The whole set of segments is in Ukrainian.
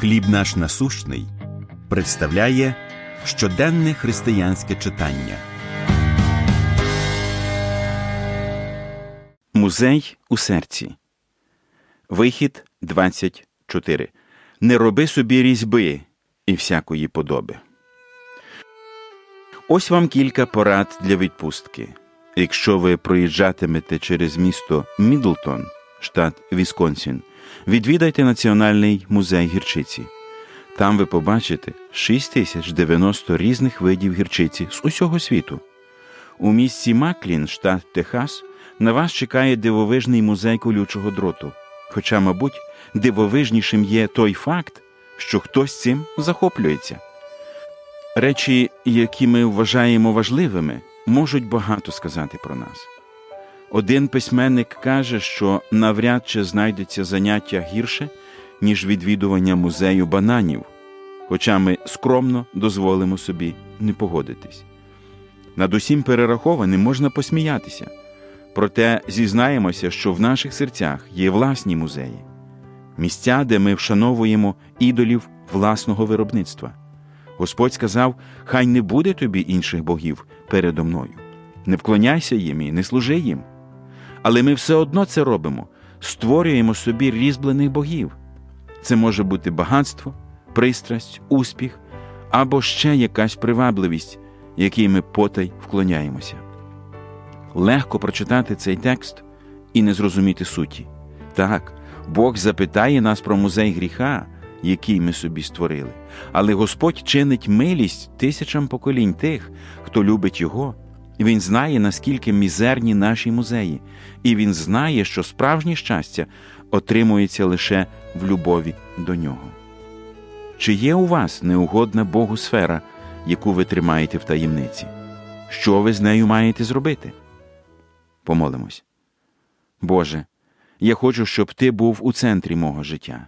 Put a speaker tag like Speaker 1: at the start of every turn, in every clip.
Speaker 1: Хліб наш насущний представляє щоденне християнське читання. Музей у серці. Вихід 24. Не роби собі різьби і всякої подоби. Ось вам кілька порад для відпустки. Якщо ви проїжджатимете через місто Мідлтон, штат Вісконсін, відвідайте Національний музей гірчиці. Там ви побачите 6090 різних видів гірчиці з усього світу. У місті Маклін, штат Техас, на вас чекає дивовижний музей колючого дроту. Хоча, мабуть, дивовижнішим є той факт, що хтось цим захоплюється. Речі, які ми вважаємо важливими, можуть багато сказати про нас. Один письменник каже, що навряд чи знайдеться заняття гірше, ніж відвідування музею бананів, хоча ми скромно дозволимо собі не погодитись. Над усім перерахованим можна посміятися, проте зізнаємося, що в наших серцях є власні музеї, місця, де ми вшановуємо ідолів власного виробництва. Господь сказав: Хай не буде тобі інших богів передо мною. Не вклоняйся їм і не служи їм. Але ми все одно це робимо, створюємо собі різьблених богів. Це може бути багатство, пристрасть, успіх або ще якась привабливість, якій ми потай вклоняємося. Легко прочитати цей текст і не зрозуміти суті. Так, Бог запитає нас про музей гріха, який ми собі створили, але Господь чинить милість тисячам поколінь тих, хто любить Його. Він знає, наскільки мізерні наші музеї, і він знає, що справжнє щастя отримується лише в любові до нього. Чи є у вас неугодна Богу сфера, яку ви тримаєте в таємниці? Що ви з нею маєте зробити? Помолимось. Боже, я хочу, щоб Ти був у центрі мого життя.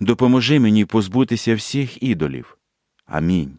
Speaker 1: Допоможи мені позбутися всіх ідолів. Амінь.